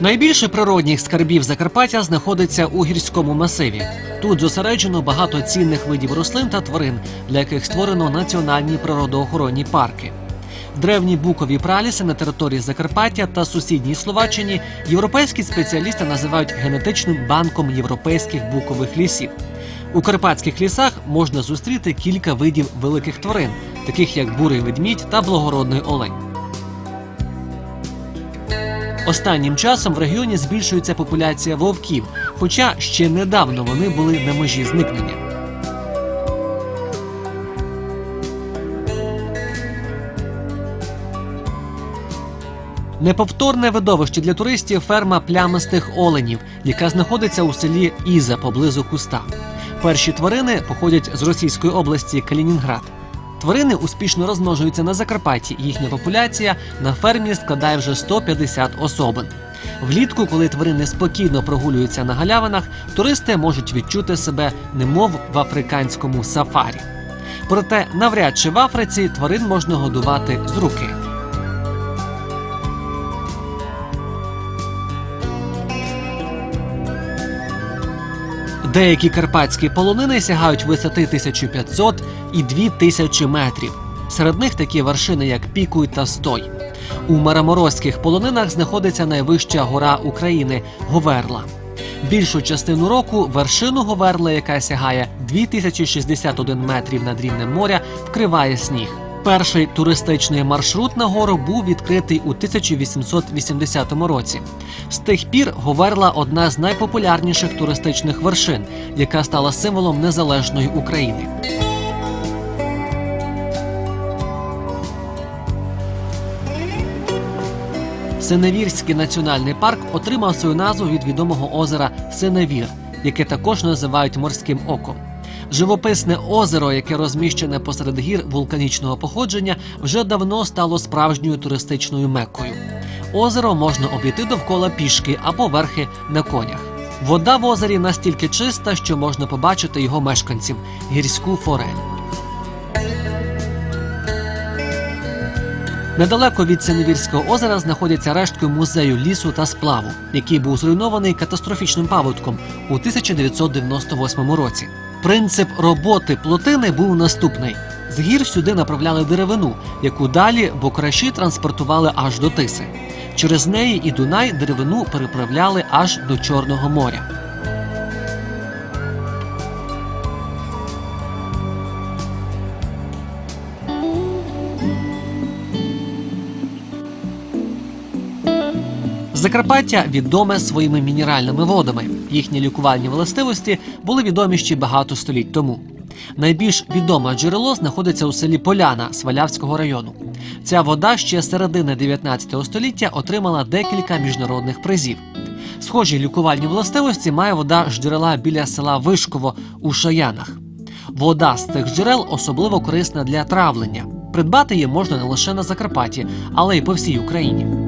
Найбільше природних скарбів Закарпаття знаходиться у гірському масиві. Тут зосереджено багато цінних видів рослин та тварин, для яких створено національні природоохоронні парки. Древні букові праліси на території Закарпаття та сусідній Словаччині європейські спеціалісти називають генетичним банком європейських букових лісів. У карпатських лісах можна зустріти кілька видів великих тварин, таких як бурий ведмідь та благородний олень. Останнім часом в регіоні збільшується популяція вовків, хоча ще недавно вони були на межі зникнення. Неповторне видовище для туристів ферма плямистих оленів, яка знаходиться у селі Іза поблизу куста. Перші тварини походять з російської області Калінінград. Тварини успішно розмножуються на Закарпатті. Їхня популяція на фермі складає вже 150 особин. Влітку, коли тварини спокійно прогулюються на галявинах, туристи можуть відчути себе немов в африканському сафарі. Проте навряд чи в Африці тварин можна годувати з руки. Деякі карпатські полонини сягають висоти 1500 і 2000 метрів. Серед них такі вершини, як Пікуй та Стой. У мараморозьких полонинах знаходиться найвища гора України Говерла. Більшу частину року вершину Говерла, яка сягає 2061 метрів над рівнем моря, вкриває сніг. Перший туристичний маршрут на гору був відкритий у 1880 році. З тих пір Говерла одна з найпопулярніших туристичних вершин, яка стала символом незалежної України. Синевірський національний парк отримав свою назву від відомого озера Синевір, яке також називають морським оком. Живописне озеро, яке розміщене посеред гір вулканічного походження, вже давно стало справжньою туристичною меккою. Озеро можна обійти довкола пішки або верхи на конях. Вода в озері настільки чиста, що можна побачити його мешканців гірську форель. Недалеко від Синевірського озера знаходяться рештки музею лісу та сплаву, який був зруйнований катастрофічним паводком у 1998 році. Принцип роботи плотини був наступний: з гір сюди направляли деревину, яку далі бокраші транспортували аж до Тиси. Через неї і Дунай деревину переправляли аж до Чорного моря. Закарпаття відоме своїми мінеральними водами. Їхні лікувальні властивості були відомі ще багато століть тому. Найбільш відоме джерело знаходиться у селі Поляна Свалявського району. Ця вода ще середини 19 століття отримала декілька міжнародних призів. Схожі лікувальні властивості має вода з джерела біля села Вишково у Шаянах. Вода з цих джерел особливо корисна для травлення. Придбати її можна не лише на Закарпатті, але й по всій Україні.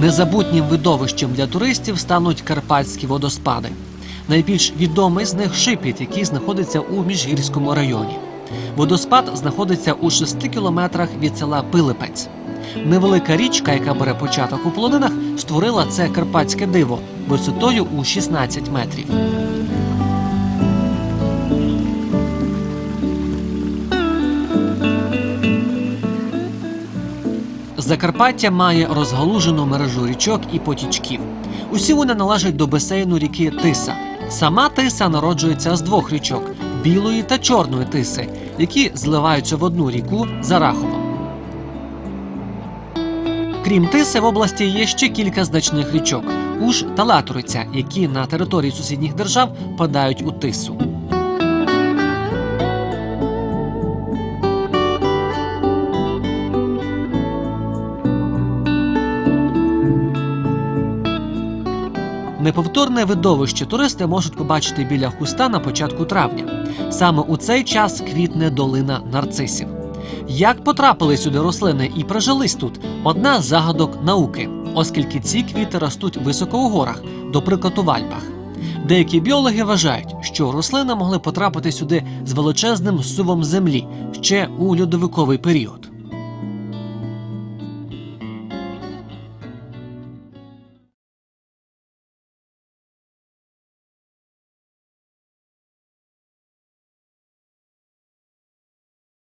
Незабутнім видовищем для туристів стануть карпатські водоспади. Найбільш відомий з них шипіт, який знаходиться у міжгірському районі. Водоспад знаходиться у 6 кілометрах від села Пилипець. Невелика річка, яка бере початок у полонинах, створила це карпатське диво висотою у 16 метрів. Закарпаття має розгалужену мережу річок і потічків. Усі вони належать до басейну ріки Тиса. Сама Тиса народжується з двох річок білої та чорної тиси, які зливаються в одну ріку за Раховом. Крім Тиси, в області є ще кілька значних річок Уж та Латориця, які на території сусідніх держав падають у Тису. Неповторне видовище туристи можуть побачити біля хуста на початку травня. Саме у цей час квітне долина нарцисів. Як потрапили сюди рослини і прижились тут одна з загадок науки. оскільки ці квіти ростуть високо у горах, до прикладу в Альпах. Деякі біологи вважають, що рослини могли потрапити сюди з величезним сувом землі ще у льодовиковий період.